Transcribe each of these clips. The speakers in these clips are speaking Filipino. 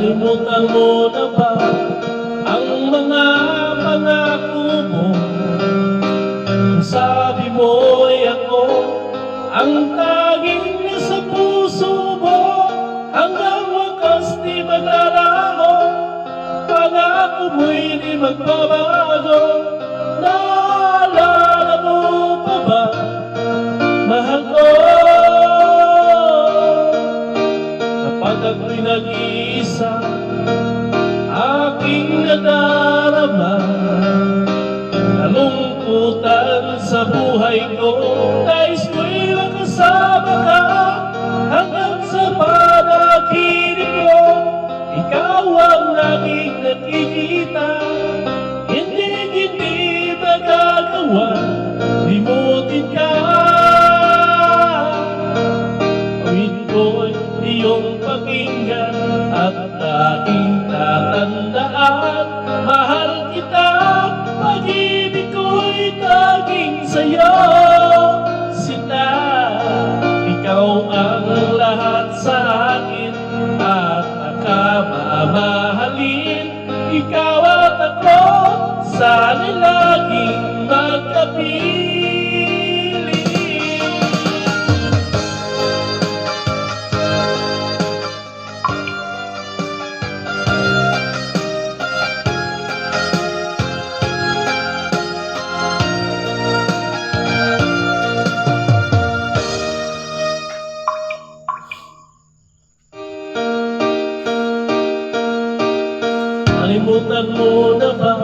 Nalimutan mo na ba ang mga pangako mo? Sabi mo'y ako ang taging nasa puso mo Hanggang wakas di maglalaho Pangako mo'y di magbabago Naalala mo pa ba? Mahal ko Kapag ako'y nag-iisa Kalungkutan sa buhay ko. Nais ko'y makasama ka Hanggang sa panaginip ko Ikaw ang laging nakikita. Hindi, hindi magagawa Limutin ka. Awit ko'y iyong pakinggan At aking tatandaan. Mahal kita Pag-ibig ko'y taging sa'yo Nalimutan mo na ba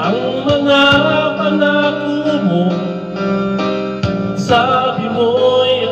ang mga pangako mo? Sabi mo'y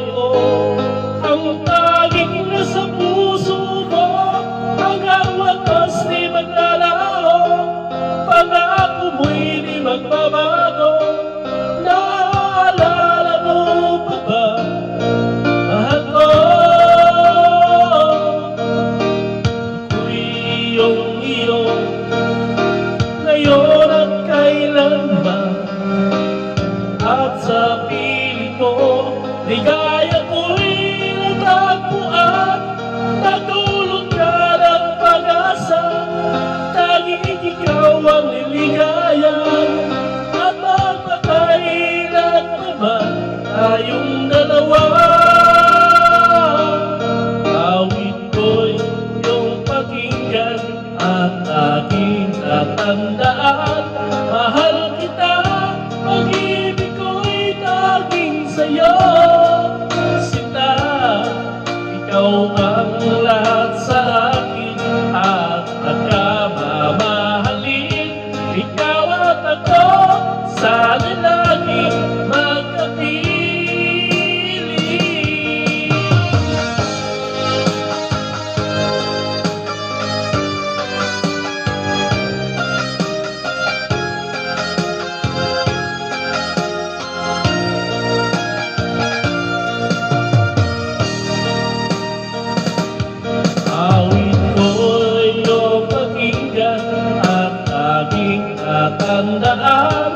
tatandaan Mahal